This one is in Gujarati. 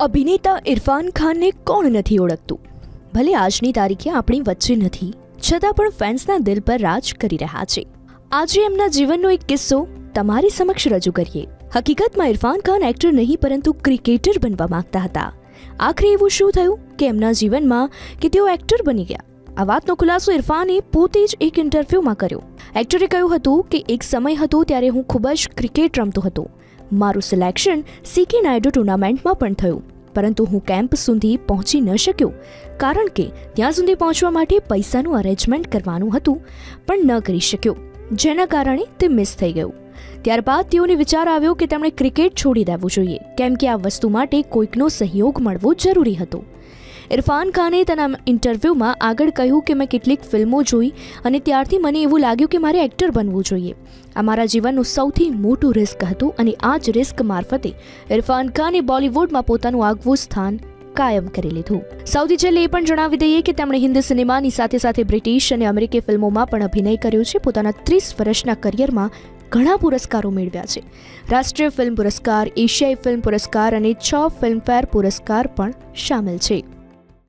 અભિનેતા ઇરફાન ખાનને કોણ નથી ઓળખતું? ભલે આજની તારીખે આપણી વચ્ચે નથી, છતાં પણ ફેન્સના દિલ પર રાજ કરી રહ્યા છે. આજે એમના જીવનનો એક કિસ્સો તમારી સમક્ષ રજૂ કરીએ. હકીકતમાં ઇરફાન ખાન એક્ટર નહીં, પરંતુ ક્રિકેટર બનવા માંગતા હતા. આખરે એવું શું થયું કે એમના જીવનમાં કે તેઓ એક્ટર બની ગયા? આ વાતનો ખુલાસો ઇરફાને પોતે જ એક ઇન્ટરવ્યૂમાં કર્યો. એક્ટરે કહ્યું હતું કે એક સમય હતો ત્યારે હું ખૂબ જ ક્રિકેટ રમતો હતો. મારું સિલેક્શન સીકે નાયડુ ટુર્નામેન્ટમાં પણ થયું. પરંતુ હું કેમ્પ સુધી પહોંચી ન શક્યો, કારણ કે ત્યાં સુધી પહોંચવા માટે પૈસાનું અરેન્જમેન્ટ કરવાનું હતું, પણ ન કરી શક્યો, જેના કારણે તે મિસ થઈ ગયું. ત્યારબાદ તેઓને વિચાર આવ્યો કે તેમણે ક્રિકેટ છોડી દેવું જોઈએ, કેમ કે આ વસ્તુ માટે કોઈકનો સહયોગ મળવો જરૂરી હતો. ઇરફાન ખાને તેના ઇન્ટરવ્યૂમાં આગળ કહ્યું કે, મેં કેટલીક ફિલ્મો જોઈ અને ત્યારથી મને એવું લાગ્યું કે, મારે એક્ટર બનવું જોઈએ. આ મારા જીવનનું સૌથી મોટું રિસ્ક હતું અને આ જ રિસ્ક મારફતે ઇરફાન ખાને બોલિવૂડમાં પોતાનું આગવું સ્થાન કાયમ કરી લીધું. સૌથી છેલ્લે એ પણ જણાવી દઈએ કે, તેમણે હિન્દી સિનેમાની સાથે સાથે બ્રિટિશ અને અમેરિકી ફિલ્મોમાં પણ અભિનય કર્યો છે. પોતાના ત્રીસ વર્ષના કરિયરમાં ઘણા પુરસ્કારો મેળવ્યા છે. રાષ્ટ્રીય ફિલ્મ પુરસ્કાર, એશિયાઈ ફિલ્મ પુરસ્કાર અને છ ફિલ્મફેર પુરસ્કાર પણ સામેલ છે.